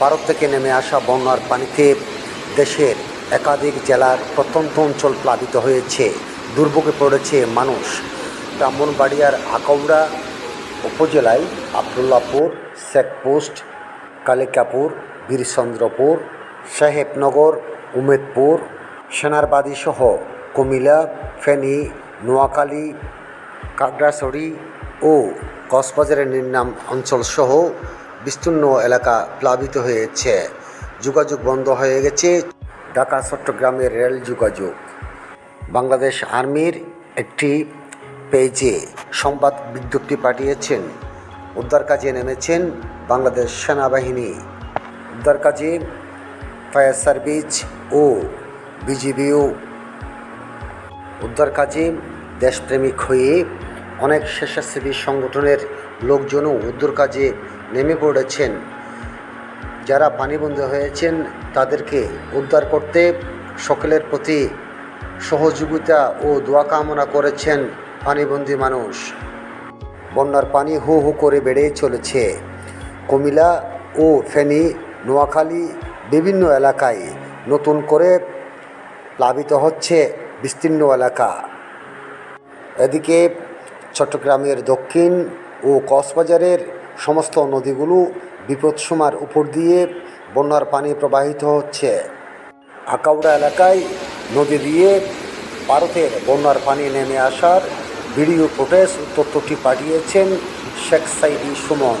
ভারত থেকে নেমে আসা বন্যার পানিতে দেশের একাধিক জেলার প্রত্যন্ত অঞ্চল প্লাবিত হয়েছে। দুর্ভোগে পড়েছে মানুষ। ব্রাহ্মণবাড়িয়ার আকৌড়া উপজেলায় আবদুল্লাপুর চেকপোস্ট কালিকাপুর, বীরচন্দ্রপুর, সাহেবনগর, উমেদপুর সেনারবাদী সহ কুমিল্লা, ফেনী, নোয়াখালী কাগড়াছড়ি ও কক্সবাজারের নির্নাম অঞ্চলসহ বিস্তীর্ণ এলাকা প্লাবিত হয়েছে। যোগাযোগ বন্ধ হয়ে গেছে। ঢাকা, চট্টগ্রামের রেল যোগাযোগ। বাংলাদেশ আর্মির একটি পেজে সংবাদ বিজ্ঞপ্তি পাঠিয়েছেন। উদ্ধার কাজে নেমেছেন বাংলাদেশ সেনাবাহিনী। উদ্ধার কাজে ফায়ার সার্ভিস ও বিজিবিও। উদ্ধার কাজে দেশপ্রেমিক হয়ে অনেক স্বেচ্ছাসেবী সংগঠনের লোকজনও উদ্ধার কাজে নেমে পড়েছেন। যারা পানিবন্দী হয়েছেন, তাদেরকে উদ্ধার করতে সকলের প্রতি সহযোগিতা ও দোয়া কামনা করেছেন পানিবন্দী মানুষ। বন্যার পানি হু হু করে বেড়েই চলেছে। কুমিলা ও ফেনী, নোয়াখালী বিভিন্ন এলাকায় নতুন করে প্লাবিত হচ্ছে বিস্তীর্ণ এলাকা। এদিকে চট্টগ্রামের দক্ষিণ ও কক্সবাজারের সমস্ত নদীগুলো বিপদসীমার উপর দিয়ে বন্যার পানি প্রবাহিত হচ্ছে। আকাউড়া এলাকায় নদী দিয়ে ভারতের বন্যার পানি নেমে আসার ভিডিও ফুটেজ তথ্যটি পাঠিয়েছেন শেখ সাইদি সুমন।